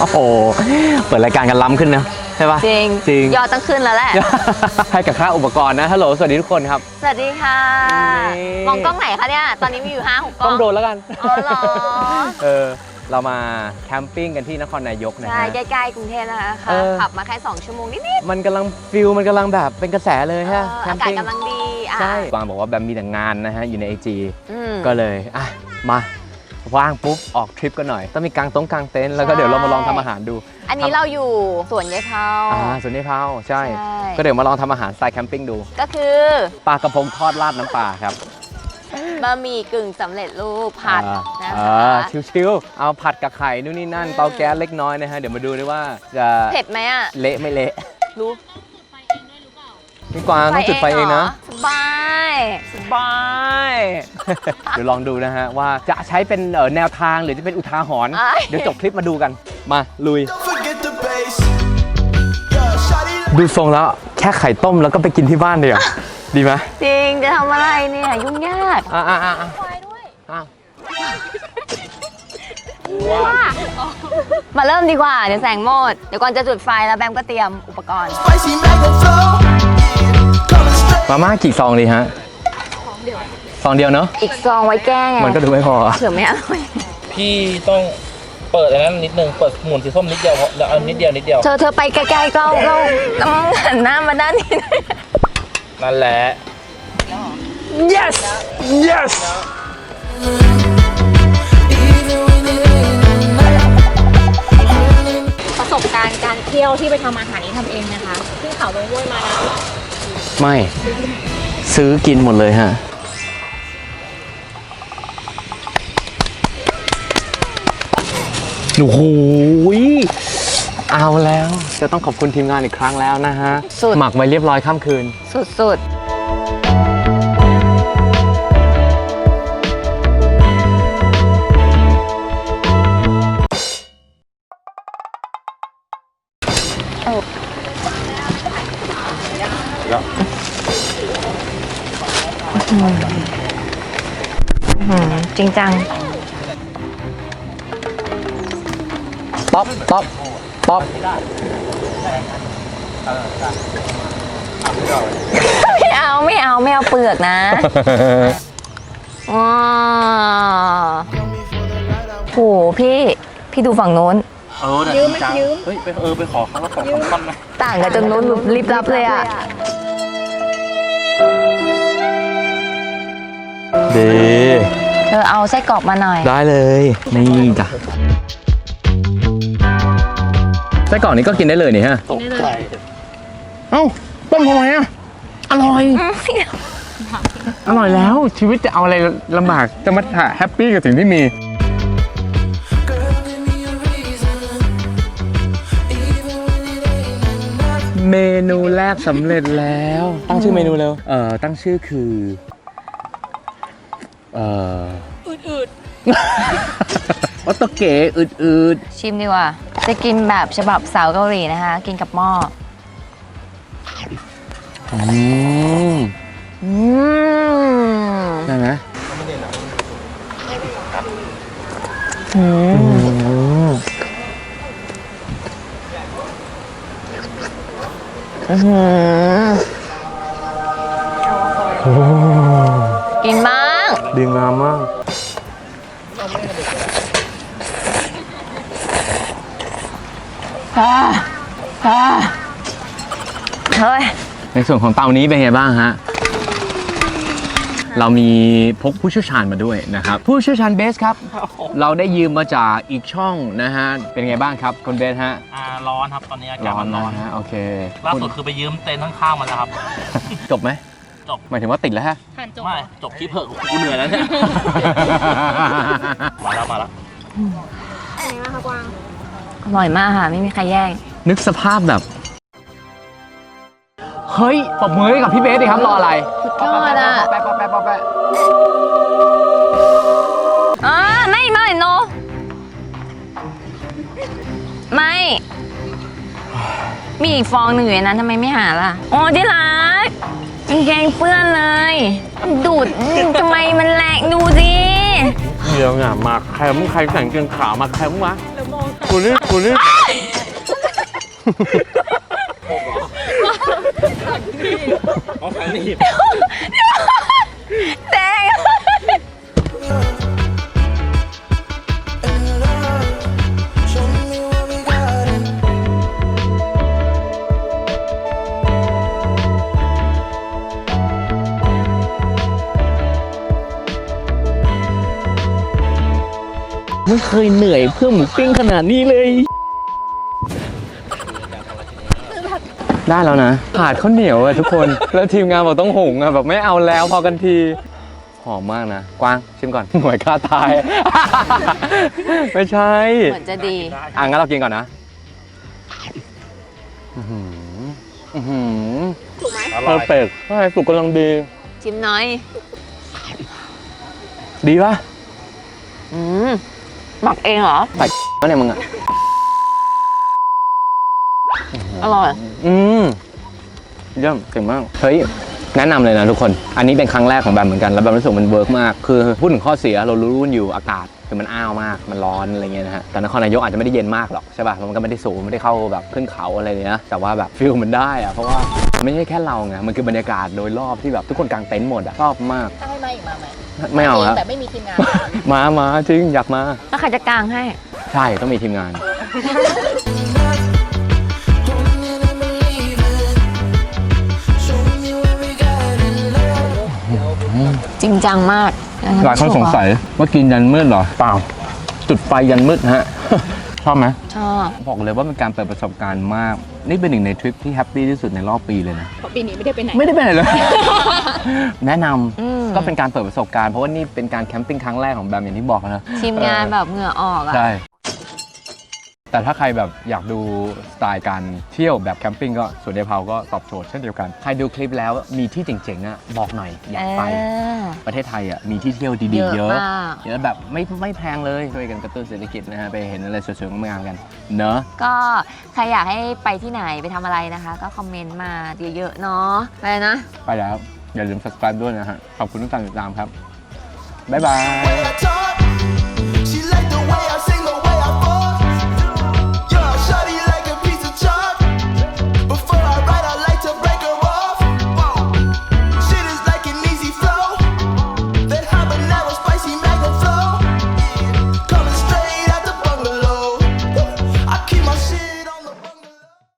โอ้โหเปิดรายการกันล้ำขึ้นนะใช่ปะจริงจริง ยอดต้องขึ้นแล้วแหละ ให้กับค่าอุปกรณ์นะฮัลโหลสวัสดีทุกคนครับ สวัสดีค่ะ นี่ มองกล้องไหนคะเนี่ย ตอนนี้มีอยู่ห้าหกกล้ต้อองงโดนแล้วกันอ๋อเหรอเออเรามาแคมปิ้งกันที่นครนายกนะใช่ฮะ ใกล้ๆกรุงเทพนะคะเออ ขับมาแค่2ชั่วโมงนิดมันกำลังฟิลมันกำลังแบบเป็นกระแสเลยๆฮะเออแคอามกาศปิ้งกำลังดีอะใช่วางบอกว่าแบบมีแต่งานนะฮะอยู่ในไอจีอืมก็เลยอะมา ว่างปุ๊บออกทริปกันหน่อย ต้องมีกางตรงกางเต็นท์แล้วก็เดี๋ยวเรามาลองทำอาหารดูอันนี้เราอยู่สวนยายเผา อ่าส่วนนี้เผาใช่ ใช่ ก็เดี๋ยวมาลองทำอาหารสไตล์แคมปิ้งดูก็คือปลากระพงทอดราดน้ำปลาครับบะหมี่กึ่งสำเร็จรูปผัดอ่านะอ่าคะ ชิวๆเอาผัดกับไข่นู่นนี่นั่นอืม เตาแก๊สเล็กน้อยนะฮะเดี๋ยวมาดูด้วยว่าจะเผ็ดไหมอะ เละไม่เละรู้พี่กวางต้องจุดไฟเองนะ สบาย สบายเดี๋ยวลองดูนะฮะ ว่าจะใช้เป็นเอ่อแนวทางหรือจะเป็นอุทาหรณ์อ้ายเดี๋ยวจบคลิปมาดูกัน มาลุย Don't forget the bass. Yeah, shawty ดูทรงแล้วแค่ไข่ต้มแล้วก็ไปกินที่บ้านเดียวาดีไหมจริงจะทำอะไรเนี่ยยุ่งยากอ่าอ่าอ่าอ่ามาเริ่มดีกว่าเดี๋ยวแสงหมด เดี๋ยวก่อนจะจุดไฟแล้วแบมก็เตรียมอุปกรณ์ spicy mango flow. Coming straight. มาม่ากี่ซองดีฮะ ซองเดียวเนาะอีกซองไว้แก้ไงมันก็ดูไม่พอเผื่อไม่อร่อยพี่ต้องเปิดอันนั้นนิดนึงเปิดหมุนสีส้มนิดเดียวพอแล้วเอานิดเดียวนิดเดียวเธอเธอไปไกลๆกล้องกล้องน้องหันหน้ามาด้านนี้ นั่นแหละ yes yes ประสบการณ์การเที่ยวที่ไปทำอาหารนี้ทำเองนะคะขึ้นเขาลงห้วยมานะไม่ ซื้อกินหมดเลยฮะ โอ้โหยเอาแล้ว จะต้องขอบคุณทีมงานอีกครั้งแล้วนะฮะ สุด หมักไว้เรียบร้อยข้ามคืน สุดๆอืมจริงจัง ต๊อปต๊อปต๊อปไม่เอาไม่เอาไม่เอาเปลือกนะว้าโหพี่ พี่ดูฝั่งโน้น เออยืมไหมยืมเฮ้ยไปเออไปขอเขาแล้วขอคำคำนะต่างกันจนโน้นแบบรีบรับเลยอะดีเธอเอาไส้กรอกมาหน่อย ได้เลย นี่จ้ะ ไส้กรอกนี้ก็กินได้เลยนี่ฮะ ตกใจเอ้าต้มทำไมอะอร่อย อร่อยแล้วชีวิตจะเอาอะไรลำบากจะมาแฮปปี้กับสิ่งที่มี Girl, give me a reason. Even when it ain't enough. เมนูแรกสำเร็จแล้ว ตั้งชื่อเมนูเร็วเอ่อตั้งชื่อคือ เอ่ออืดๆ วัตโตเก๋อืดชิมดีกว่า จะกินแบบฉบับสาวเกาหลีนะคะ กินกับหม้อๆอืมอืมได้ไหมอืมอืมอื้อหือ อ่าอ่าเฮ้ย ในส่วนของเตานี้เป็นไงบ้างฮะ เรามีพกผู้เชี่ยวชาญมาด้วยนะครับ ผู้เชี่ยวชาญเบสครับ เราได้ยืมมาจากอีกช่องนะฮะ เป็นไงบ้างครับคุณเบสฮะ อ่าร้อนครับตอนนี้อากาศร้อนมันร้ร้ออนนฮะ โอเคล่าสุดคือไปยืมเต็นท์ข้างๆมาแล้วครับ จบไหมจบ หมายถึงว่าติดแล้วฮะหันจบไม่จบคลิปเถอะกูเหนื่อยแล้วเนี่ย มาแล้วมาแล้วอันนี้นะคะกวาง อร่อยมากค่ะ ไม่มีใครแย่ง นึกสภาพแบบ เฮ้ยปรบมือให้กับพี่เบสดิครับรออะไรสุดยอดอะ แปะแปะแปะแปะแปะอ่าไม่ไม่โนไม่ มีอีกฟองหนึ่งอยู่ในนั้นทำไมไม่หาล่ะ โอ้ที่รักกางเกงเปื้อนเลย ดูดทำไมมันแรงดูสิ เดี๋ยวเนี่ยมาแคมป์ใครแต่งเกงขาวมาแคมป์วะ แล้วมองตากูนี่กูนี่เอาทางนี้แเคยเหนื่อยเพื่อหมูปิ้งขนาดนี้เลย ได้แล้วนะขาดข้าวเหนียวอะทุกคน แล้วทีมงานบอกต้องหุงอะแบบไม่เอาแล้วพอกันที หอมมากนะ กวางชิมก่อน หน่วยค่าตาย ไม่ใช่ เหมือนจะดี อะงั้นเรากินก่อนนะอื้อหืออื้อหืออเพร่ออยร์เฟกต์ใช่สุกกำลังดี ชิมน้อย ดีปะอืม หมักเองเหรอใส่มาเนี่ยมึงอะอร่อย อืมเยี่ยมเก่งมาก เฮ้ย แนะนำเลยนะทุกคน อันนี้เป็นครั้งแรกของแบมเหมือนกัน แล้วแบมรู้สึกมันเวิร์กมาก คือพูดถึงข้อเสียเรารู้ๆอยู่อากาศคือมันอ้าวมาก มันร้อนอะไรเงี้ยนะฮะ แต่นครนายกอาจจะไม่ได้เย็นมากหรอกใช่ป่ะ มันก็ไม่ได้สูงไม่ได้เข้าแบบขึ้นเขาอะไรเลยนะ แต่ว่าแบบฟิลมันได้อะเพราะว่าไม่ใช่แค่เราไง มันคือบรรยากาศโดยรอบที่แบบทุกคนกางเต็นท์หมดอะชอบมาก ถ้าให้มาอีกมาไหม ไม่เอาครับแต่ไม่มีทีมงาน มามาจริงอยากมา แล้วใครจะกางให้ ใช่ต้องมีทีมงาน Don't even believe it. Show me what we got it. จริงจังมาก หลายคนสงสัยว่ากินยันมืดเหรอ เปล่า จุดไฟยันมืดฮะ ชอบไหมชอบบอกเลยว่าเป็นการเปิดประสบการณ์มาก นี่เป็นหนึ่งในทริปที่แฮปปี้ที่สุดในรอบปีเลยนะเพราะปีนี้ไม่ได้ไปไหน ไม่ได้ไปไหนเลย แนะนอืมำก็เป็นการเปิดประสบการณ์เพราะว่านี่เป็นการแคมปิ้งครั้งแรกของแบมอย่างที่บอกนะทีมงานแบบเหงื่อออกอะ ใช่ แต่ถ้าใครแบบอยากดูสไตล์การเที่ยวแบบแคมปิ้งก็สวนเดพาก็ตอบโจทย์เช่นเดียวกัน ใครดูคลิปแล้วมีที่เจ๋งๆอะบอกหน่อยอยากไปเออประเทศไทยอะมีที่เที่ยวดีๆเยเยอะอะมากเยอะแบบไม่ไม่แพงเลยช่วยกันกระตุ้นเศรษฐกิจนะฮะไปเห็นอะไรสวยๆงามๆกันเนอะก็ใครอยากให้ไปที่ไหนไปทำอะไรนะคะ ก็คอมเมนต์มาเยอะๆเนาะไปนะ ไปแล้วอย่าลืม subscribe ด้วยนะฮะขอบคุณทุกการติดตามครับบ๊ายบาย I told